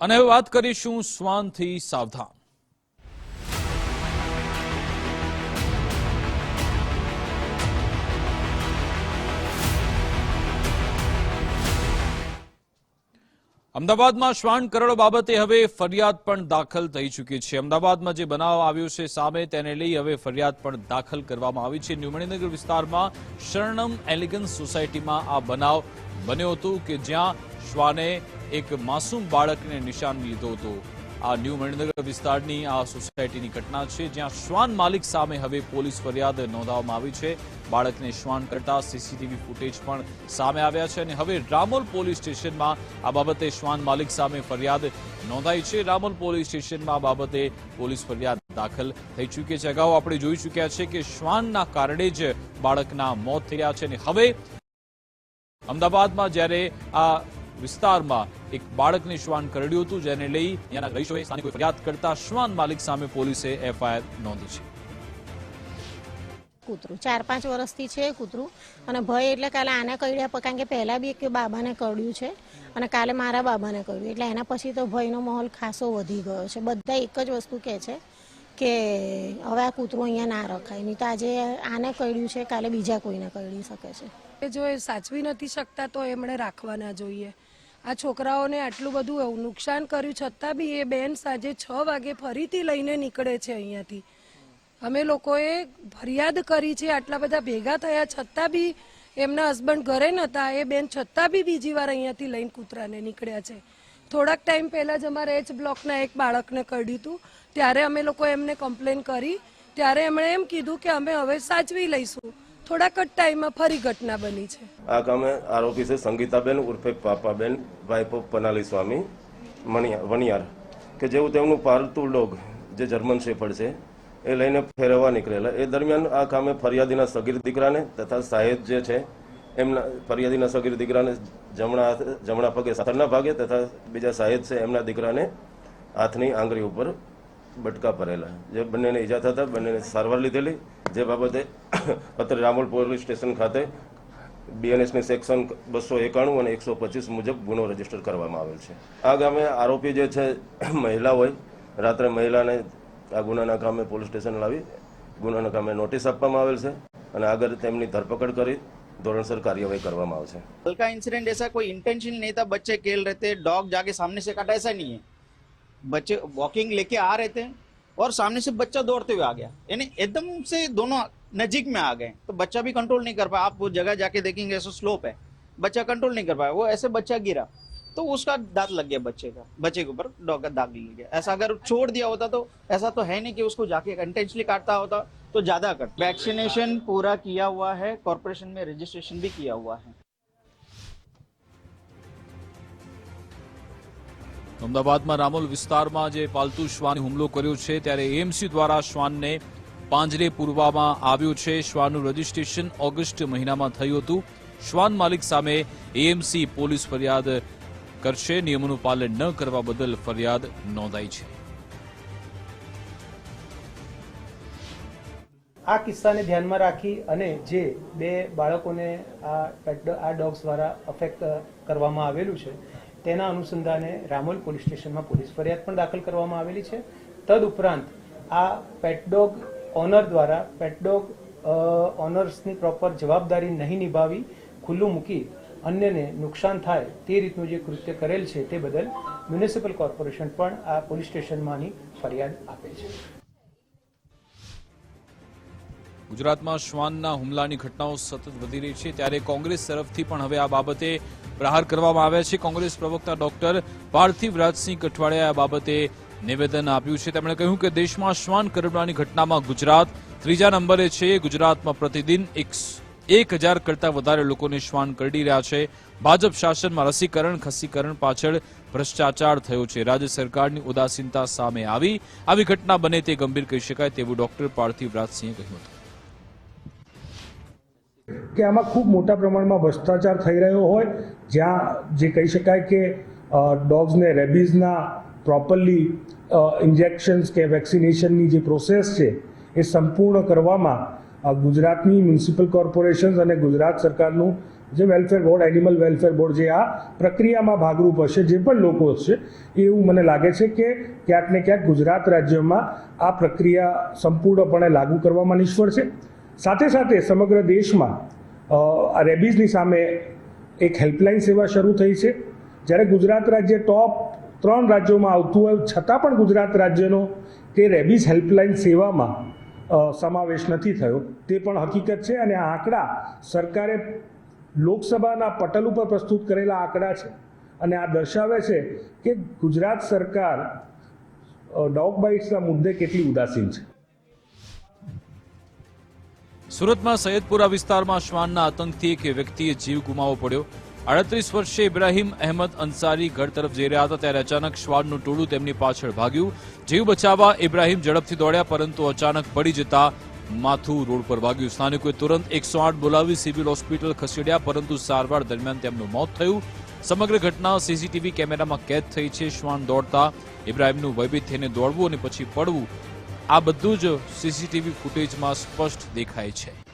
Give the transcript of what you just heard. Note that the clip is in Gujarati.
અને હવે વાત કરીશું શ્વાનથી સાવધાન. અમદાવાદમાં શ્વાન કરડ બાબતે હવે ફરિયાદ પણ દાખલ થઈ ચૂકી છે. અમદાવાદમાં જે બનાવ આવ્યો છે સામે તેને લઈ હવે ફરિયાદ પણ દાખલ કરવામાં આવી છે. ન્યુમણીનગર વિસ્તારમાં શરણમ એલિગન્સ સોસાયટીમાં આ બનાવ બન્યો હતો કે જ્યાં શ્વાને એક માસૂમ બાળકને નિશાન લીધો હતો. આ ન્યૂ મણિનગર વિસ્તારની આ સોસાયટીની ઘટના છે, જ્યાં શ્વાન માલિક સામે હવે પોલીસ ફરિયાદ નોંધાવવામાં આવી છે. બાળકને શ્વાન કરતા સીસીટીવી ફૂટેજ પણ સામે આવ્યા છે અને હવે રામોલ પોલીસ સ્ટેશનમાં આ બાબતે શ્વાન માલિક સામે ફરિયાદ નોંધાઈ છે. રામોલ પોલીસ સ્ટેશનમાં આ બાબતે પોલીસ ફરિયાદ દાખલ થઈ ચૂકી છે. અગાઉ આપણે જોઈ ચૂક્યા છે કે શ્વાનના કારણે જ બાળકના મોત થયા છે અને હવે અમદાવાદમાં જ્યારે આ વિસ્તારમાં એક બાળકને શ્વાન કરડ્યું હતું જેને લઈ ત્યાંના રહીશોએ સ્થાનિકોએ ફરિયાદ કરતા શ્વાન માલિક સામે પોલીસે એફઆઈઆર નોંધી છે. કૂતરું ચાર પાંચ વર્ષથી છે કૂતરું અને ભય એટલે કાલે આને કરડ્યા કારણ કે પહેલાં બી એક બાબાને કરડ્યું છે અને કાલે મારા બાબાને કરડ્યું એટલે એના પછી તો ભયનો માહોલ ખાસો વધી ગયો છે. બધા એક જ વસ્તુ કહે છે કે હવે આ કૂતરું અહીંયા ના રખાય નહીં તો આજે આને કર્યું છે કાલે બીજા કોઈને કરડી શકે છે. જો એ સાચવી નથી શકતા તો એમણે રાખવા ના જોઈએ. આ છોકરાઓને આટલું બધું નુકસાન કર્યું છતાં બી એ બેન સાંજે છ વાગે ફરીથી લઈને નીકળે છે અહીંયાથી. અમે લોકોએ ફરિયાદ કરી છે, આટલા બધા ભેગા થયા છતાં બી એમના હસબન્ડ ઘરે નહોતા, એ બેન છતાં બી બીજી વાર અહીંયાથી લઈને કૂતરાને નીકળ્યા છે. થોડાક ટાઈમ પહેલાં જ અમારે એચ બ્લોકના એક બાળકને કરડ્યું હતું. ત્યારે અમે લોકો એમને કમ્પ્લેન કરી. ત્યારે એમણે એમ કીધું કે અમે હવે સાચવી લઈશું. થોડાક જ ટાઈમમાં ફરી ઘટના બની છે. આ કામે આરોપી છે સંગીતાબેન ઉર્ફે પાપાબેન વાઇફ પનાલી સ્વામી વણિયાર, કે જેવું તેમનું પાલતુ ડોગ, જે જર્મન શેફર્ડ છે, એ લઈને ફેરવવા નીકળેલા. એ દરમિયાન આ કામે ફરિયાદીના સગીર દીકરાને તથા સાહેબ જે છે, એમના ફરિયાદીના સગીર દીકરાને જમણા જમણા પગે, સાથળના ભાગે તથા બીજા સાહેબ છે, એમના દીકરાને હાથની આંગળી ઉપર બટકા ભરેલા જે બંનેને ઈજા થતા બંનેને સારવાર લીધેલી જે બાબતે અત્રે રામોલ પોલીસ સ્ટેશન ખાતે બીએનએસની સેક્શન બસો એકાણું અને એકસો પચીસ મુજબ ગુનો રજીસ્ટર કરવામાં આવેલ છે આ ગામે આરોપી જે છે મહિલા હોય રાત્રે મહિલાને આ ગુનાના કામે પોલીસ સ્ટેશન લાવી ગુનાના કામે નોટિસ આપવામાં આવેલ છે અને આગળ તેમની ધરપકડ કરી ધોરણસર કાર્યવાહી કરવામાં આવશે कल का इंसिडेंट ऐसा कोई इंटेंशन नहीं था बच्चे खेल रहे थे डॉग जाके सामने से काटा ऐसा नहीं है बच्चे वॉकिंग लेके आ रहे थे और सामने से बच्चा दौड़ते हुए आ गया। यानी एकदम से दोनों नजीक में आ गए। तो बच्चा भी कंट्रोल नहीं कर पाया। आप वो जगह जाके देखेंगे, ऐसा स्लोप है। बच्चा कंट्रोल नहीं कर पाया। वो ऐसे बच्चा गिरा। तो उसका दांत लग गया बच्चे का। बच्चे के ऊपर डॉग का दाग लग गया। ऐसा अगर छोड़ दिया होता तो ऐसा तो है नहीं कि उसको जाके इंटेंशनली काटता होता। तो ज़्यादा कट वैक्सीनेशन पूरा किया हुआ है। कॉरपोरेशन में रजिस्ट्रेशन भी किया हुआ है। અમદાવાદમાં રામોલ વિસ્તારમાં જે પાલતુ શ્વાને હુમલો કર્યો છે, ત્યારે એએમસી દ્વારા શ્વાનને પાંજરે પૂરવામાં આવ્યો છે. શ્વાનનું રજીસ્ટ્રેશન ઓગસ્ટ મહિનામાં થયું હતું. શ્વાન માલિક સામે એએમસી પોલીસ ફરિયાદ કરશે. નિયમોનું પાલન ન કરવા બદલ ફરિયાદ નોંધાઈ છે. આ કિસ્સાને ધ્યાનમાં રાખી અને જે બે બાળકોને આ આ ડોગ્સ દ્વારા અફેક્ટ કરવામાં આવેલું છે તેના અનુસંધાને રામોલ પોલીસ સ્ટેશનમાં પોલીસ ફરિયાદ પણ દાખલ કરવામાં આવેલી છે. તદ ઉપરાંત આ પેટડોગ ઓનર દ્વારા પેટડોગ ઓનર્સની પ્રોપર જવાબદારી નહીં નિભાવી ખુલ્લું મૂકી અન્યને નુકસાન થાય તે રીતનું જે કૃત્ય કરેલ છે તે બદલ મ્યુનિસિપલ કોર્પોરેશન પણ આ પોલીસ સ્ટેશનમાંની ફરિયાદ આપે છે. ગુજરાતમાં શ્વાનના હુમલાની ઘટનાઓ સતત વધી રહી છે. ત્યારે કોંગ્રેસ તરફથી પણ હવે આ બાબતે પ્રહાર કરવામાં આવ્યા છે. કોંગ્રેસ પ્રવક્તા ડોક્ટર પાર્થિવ રાજસિંહ કઠવાડિયાએ આ બાબતે નિવેદન આપ્યું છે. તેમણે કહ્યું કે દેશમાં શ્વાન કરડવાની ઘટનામાં ગુજરાત ત્રીજા નંબરે છે. ગુજરાતમાં પ્રતિદિન એક હજાર કરતા વધારે લોકોને શ્વાન કરડી રહ્યા છે. ભાજપ શાસનમાં રસીકરણ, ખસીકરણ પાછળ ભ્રષ્ટાચાર થયો છે. રાજ્ય સરકારની ઉદાસીનતા સામે આવી. આવી ઘટના બને તે ગંભીર કહી શકાય તેવું ડોક્ટર પાર્થિવ રાજસિંહે કહ્યું હતું. કે આમાં ખૂબ મોટા પ્રમાણમાં ભ્રષ્ટાચાર થઈ રહ્યો હોય, જ્યાં જે કહી શકાય કે ડોગ્સને રેબીઝના પ્રોપરલી ઇન્જેક્શન્સ કે વેક્સિનેશનની જે પ્રોસેસ છે, એ સંપૂર્ણ કરવામાં ગુજરાતની મ્યુનિસિપલ કોર્પોરેશન્સ અને ગુજરાત સરકારનું જે welfare board animal welfare board જે આ પ્રક્રિયામાં ભાગરૂપ હશે, જે પણ લોકો હશે એવું મને લાગે છે કે ક્યાંક ને ક્યાંક ગુજરાત રાજ્યમાં આ પ્રક્રિયા સંપૂર્ણપણે લાગુ કરવામાં નિષ્ફળ છે. સાથે સાથે સમગ્ર દેશમાં આ રેબીઝની સામે એક હેલ્પલાઇન સેવા શરૂ થઈ છે. જ્યારે ગુજરાત રાજ્ય ટોપ ત્રણ રાજ્યોમાં આવતું હોય, છતાં પણ ગુજરાત રાજ્યનો તે રેબીઝ હેલ્પલાઇન સેવામાં સમાવેશ નથી થયો. તે પણ હકીકત છે અને આ આંકડા સરકારે લોકસભાના પટલ ઉપર પ્રસ્તુત કરેલા આંકડા છે. અને આ દર્શાવે છે કે ગુજરાત સરકાર ડોગ બાઇટ્સના મુદ્દે કેટલી ઉદાસીન છે. સુરતમાં સૈયદપુરા વિસ્તારમાં શ્વાનના આતંકથી એક વ્યક્તિએ જીવ ગુમાવવો પડ્યો. આડત્રીસ વર્ષે ઇબ્રાહિમ અહેમદ અંસારી ઘર તરફ જઈ રહ્યા હતા ત્યારે અચાનક શ્વાનનું ટોળું તેમની પાછળ ભાગ્યું. જીવ બચાવવા ઇબ્રાહિમ ઝડપથી દોડ્યા, પરંતુ અચાનક પડી જતા માથું રોડ પર વાગ્યું. સ્થાનિકોએ તુરંત એકસો આઠ બોલાવી સિવિલ હોસ્પિટલ ખસેડ્યા, પરંતુ સારવાર દરમિયાન તેમનું મોત થયું. સમગ્ર ઘટના સીસીટીવી કેમેરામાં કેદ થઈ છે. શ્વાન દોડતા ઇબ્રાહિમનું ભયભીત થઈને દોડવું અને પછી પડવું આ બધું જ સીસીટીવી ફૂટેજમાં સ્પષ્ટ દેખાય છે.